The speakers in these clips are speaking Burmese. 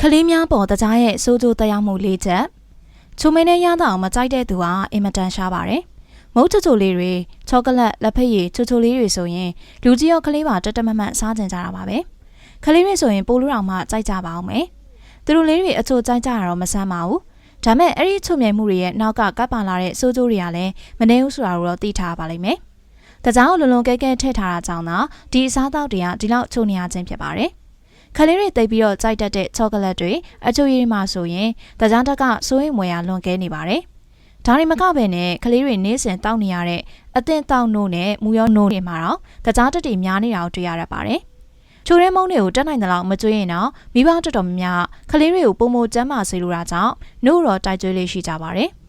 ကလေးများပေါ်တကြားရဲ့စိုးကျိုးတက်ရောက်မှုလေးချက်ချုံမင်းနဲ့ရတာအောင်မကြိုက်တဲ့သူဟာအင်မတန်ရှားပါတယ်မုတ်ချိုချိုလေးတွေချောကလက်လက်ဖက်ရည်ချိုချိုလေးတွေဆိုရင်လူကြီးရောကလေးပါတက်တက်မတ်မတ်စားကြင်ကြတာပါပဲကလေးတွေဆိုရင်ပိုးလူတော်မှကြိုက်ကြပါအောင်မယ်သူတို့လေးတွေအချိုကြိုက်ကြတာတော့မဆန်းပါဘူးဒါမဲ့အဲ့ဒီချုံမြိန်မှုတွေရဲ့နောက်ကကပ်ပါလာတဲ့စိုးကျိုးတွေကလည်းမနေဘူးဆိုတာကိုတော့သိထားပါလိမ့်မယ်တကြောင်လုံလုံကဲကဲထည့်ထားတာကြောင့်သာဒီအစားအသောက်တွေကဒီလောက်ချုံနေရခြင်းဖြစ်ပါတယ် ခလေးတွေတိတ်ပြီးတော့ကြိုက်တတ်တဲ့ချောကလက်တွေအချိုရည်မှဆိုရင်တကြားတက်ကစိုးရင်မွေရလွန်ကဲနေပါတယ်။ဒါတွေမကပဲနဲ့ကလေးတွေနေ့စဉ်တောက်နေရတဲ့အသင့်တောက်နို့နဲ့မူရောနို့တွေမှာတော့တကြားတက်တွေများနေတာကိုတွေ့ရတတ်ပါတယ်။ချိုရဲမုံတွေကိုတက်နိုင်တဲ့လောက်မကျွေးရင်တော့မိဘတော်တော်များများကလေးတွေကိုပုံမကျန်းမာစေလိုတာကြောင့်နို့တော့တိုက်ကျွေးလေးရှိကြပါတယ်။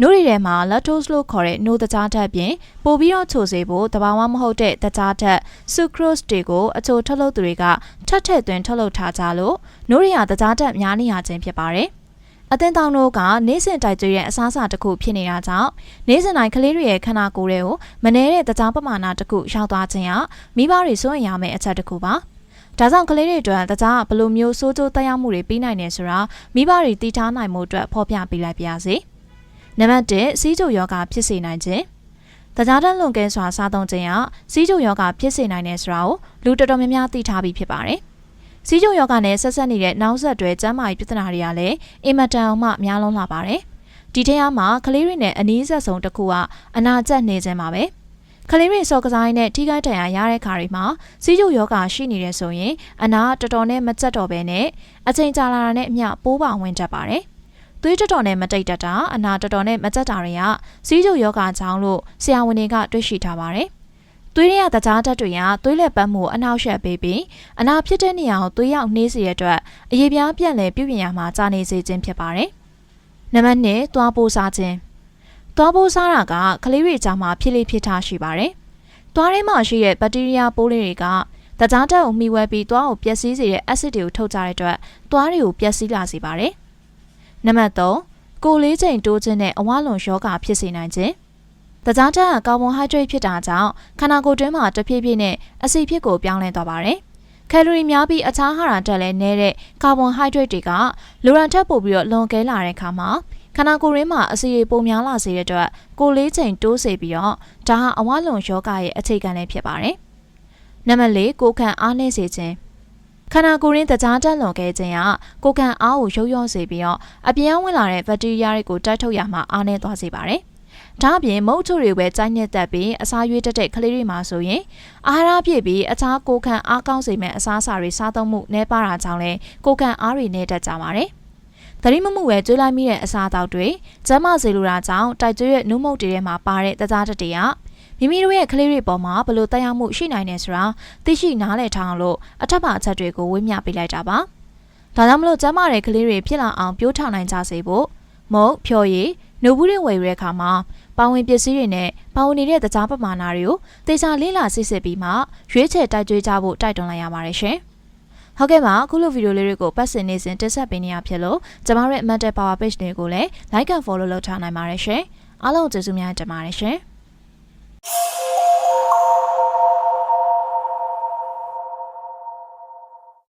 နို့တွေထဲမှာ lactose လို့ခေါ်တဲ့နို့တကြားဓာတ်ပြင်ပိုပြီးတော့ချိုစေဖို့တဘာဝမဟုတ်တဲ့တကြားဓာတ် sucrose တွေကိုအချိုထုတ်လုပ်သူတွေကထပ်ထည့်သွင်းထုတ်လုပ်ထားကြလို့နို့တွေကတကြားဓာတ်များနေရခြင်းဖြစ်ပါတယ်။အသင်းတောင်တို့ကနေ့စဉ်တိုက်ကျွေးတဲ့အစားအစာတစ်ခုဖြစ်နေတာကြောင့်နေ့စဉ်တိုင်းကလေးတွေရဲ့ခန္ဓာကိုယ်တွေကိုမနှဲတဲ့တကြားပမာဏတစ်ခုရောက်သွားခြင်းဟာမိဘတွေစိုးရင်ရမယ့်အချက်တစ်ခုပါ။ဒါကြောင့်ကလေးတွေအတွက်တကြားဘလိုမျိုးစိုးကျိုးတက်ရောက်မှုတွေပြီးနိုင်နေဆိုတာမိဘတွေသိထားနိုင်မှုအတွက်ဖော်ပြပေးလိုက်ပါရစေ။ နံပါတ်1စီးကျုပ်ယောဂဖြစ်စေနိုင်ခြင်းတကြားတန်းလွန်ကဲစွာစားသုံးခြင်းဟာစီးကျုပ်ယောဂဖြစ်စေနိုင်တယ်ဆိုတာကိုလူတော်တော်များများသိထားပြီးဖြစ်ပါတယ်။စီးကျုပ်ယောဂနဲ့ဆက်ဆက်နေတဲ့နောက်ဆက်တွဲကျန်းမာရေးပြဿနာတွေကလည်းအင်မတန်မှများလုံးလာပါတယ်။ဒီထဲမှာကလေးတွေနဲ့အနည်းဆက်ဆုံးတစ်ခုကအနာကျက်နေခြင်းပါပဲ။ကလေးတွေစော်ကစားရင်းနဲ့ထိခိုက်ဒဏ်ရာရတဲ့ခါတွေမှာစီးကျုပ်ယောဂရှိနေတယ်ဆိုရင်အနာတော်တော်နဲ့မကျက်တော့ဘဲနဲ့အချိန်ကြာလာတာနဲ့အမျှပိုးပါဝင်တတ်ပါတယ်။ သွေးတော်တော်နဲ့မတိတ်တတ်တာအနာတော်တော်နဲ့မကြက်တာတွေကစီးကျုပ်ယောဂကြောင့်လို့ဆရာဝန်တွေကတွေ့ရှိထားပါတယ်။သွေးရတကြားတက်တွေကသွေးလက်ပတ်မှုအနောက်ရှက်ပေးပြီးအနာဖြစ်တဲ့နေရာကိုသွေးရောက်နှေးစေရတဲ့အတွက်အရေးပြားပြန့်လည်ပြုပြင်ရမှာကြာနေစေခြင်းဖြစ်ပါတယ်။နံပါတ်1သွားပိုးစားခြင်းသွားပိုးစားတာကကလေးတွေကြားမှာဖြစ်လေဖြစ်ထားရှိပါတယ်။သွားထဲမှာရှိတဲ့ဘက်တီးရီးယားပိုးလေးတွေကတကြားတက်ကိုမှီဝဲပြီးသွားကိုပျက်စီးစေတဲ့အက်ဆစ်တွေကိုထုတ်ကြတဲ့အတွက်သွားတွေကိုပျက်စီးလာစေပါတယ်။ နံပါတ်3ကိုလေးချိန်တိုးခြင်းနဲ့အဝလွန်ယောဂဖြစ်စေနိုင်ခြင်းတကြားတက်ကကာဗွန်ဟိုက်ဒရိတ်ဖြစ်တာကြောင့်ခန္ဓာကိုယ်တွင်းမှာတဖြည်းဖြည်းနဲ့အဆီဖြစ်ကိုပြောင်းလဲသွားပါတယ်။ကယ်လိုရီများပြီးအခြားဟာရတက်လဲနေတဲ့ကာဗွန်ဟိုက်ဒရိတ်တွေကလိုရန်ထက်ပိုပြီးတော့လွန်ကဲလာတဲ့အခါမှာခန္ဓာကိုယ်ရင်းမှာအဆီတွေပုံများလာစေတဲ့အတွက်ကိုလေးချိန်တိုးစေပြီးတော့ဒါဟာအဝလွန်ယောဂရဲ့အခြေခံလည်းဖြစ်ပါတယ်။နံပါတ်၄ကိုခံအားနည်းစေခြင်း ခန္ဓာကိုယ်ရင်းတကြားတက်လွန်ခဲ့ခြင်းကကိုယ်ခံအားကိုရုပ်ရော့စေပြီးတော့အပြင်းဝင်လာတဲ့ဘက်တီးရီးယားတွေကိုတိုက်ထုတ်ရမှာအားနည်းသွားစေပါတယ်။ဒါ့အပြင်မုတ်ချိုတွေပဲကြိုက်နှစ်သက်ပြီးအစာရွေးတက်တဲ့ကလေးတွေမှာဆိုရင်အာဟာရပြည့်ပြီးအခြားကိုယ်ခံအားကောင်းစေမယ့်အစားအစာတွေစားသုံးမှုနည်းပါးတာကြောင့်လည်းကိုယ်ခံအားတွေနည်းတတ်ကြပါတယ်။သတိမမှုပဲကျွေးလိုက်မိတဲ့အစာအသောက်တွေကျန်းမာစေလိုတာကြောင့်တိုက်ကျွေးရဲ့နှုတ်မုတ်တွေထဲမှာပါတဲ့တကြားတက်တွေက မိမိတို့ရဲ့ကလေးတွေပေါ်မှာဘလို့တက်ရောက်မှုရှိနိုင်နေဆိုတာသိရှိနားလည်ထားအောင်လို့အထက်ပါအချက်တွေကိုဝေမျှပေးလိုက်တာပါ။ဒါကြောင့်မလို့ကျမတဲ့ကလေးတွေဖြစ်လာအောင်ပြိုးထောင်နိုင်ကြစေဖို့မုတ်ဖြော်ရည်နှုတ်ဘူးတွေဝယ်ရတဲ့အခါမှာပါဝင်ပစ္စည်းတွေနဲ့ပါဝင်နေတဲ့တကြားပမာဏတွေကိုတေချာလေးလာစစ်စစ်ပြီးမှရွေးချယ်တိုက်ကြွေးကြဖို့တိုက်တွန်းလိုက်ရပါတယ်ရှင်။ဟုတ်ကဲ့ပါအခုလိုဗီဒီယိုလေးတွေကိုပတ်စင်နေစဉ်တက်ဆက်ပေးနေရဖြစ်လို့ကျမတို့ရဲ့ Mental Power Page တွေကိုလည်း Like and Follow လုပ်ထားနိုင်ပါတယ်ရှင်။အားလုံးကျေးဇူးများတင်ပါတယ်ရှင်။ you